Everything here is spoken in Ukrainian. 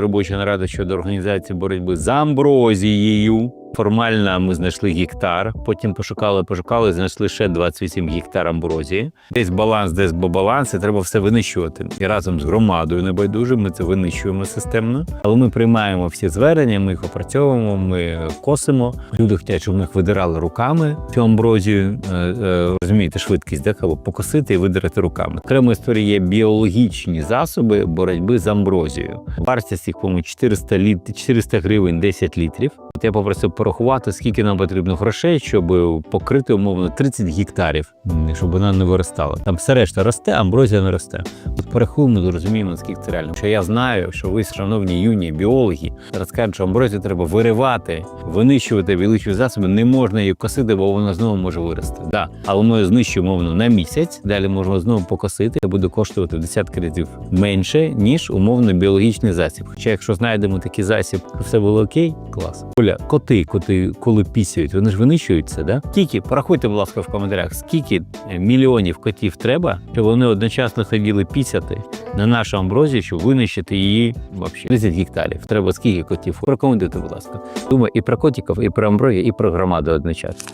Робоча нарада щодо організації боротьби з амброзією. Формально ми знайшли гектар, потім пошукали, пошукали, знайшли ще 28 гектар амброзії. Десь баланс, десь баланс, і треба все винищувати. І разом з громадою небайдужим ми це винищуємо системно. Але ми приймаємо всі звернення, ми їх опрацьовуємо, ми косимо. Люди хочуть, щоб ми їх видирали руками цю амброзію. Е, е, Розумієте, швидкість, де покосити і видирати руками. Окремо історії є біологічні засоби боротьби з амброзією. Вартість їх, по-моєму, 400, літ... 400 гривень 10 літрів. От я попросив порахувати, скільки нам потрібно грошей, щоб покрити умовно 30 гектарів, щоб вона не виростала. Там все решта росте, амброзія не росте. От порахуємо, зрозуміємо, наскільки це реально. Що я знаю, що ви, шановні юні біологи, кажуть, що амброзію треба виривати, винищувати біологічні засоби, не можна її косити, бо вона знову може вирости. Да. Але ми знищуємо умовно на місяць, далі можемо знову покосити. Це буде коштувати в десятки разів менше, ніж умовно біологічний засіб. Хоча, якщо знайдемо такий засіб, що все було окей, клас. Оля, коти, коти, коли пісяють, вони ж винищуються, да? Скільки, порахуйте, будь ласка, в коментарях, скільки е, мільйонів котів треба, щоб вони одночасно ходили пісяти на нашу амброзію, щоб винищити її взагалі. 30 гектарів. Треба скільки котів? Прокоментуйте, будь ласка. Думаю, і про котиків, і про амброзію, і про громаду одночасно.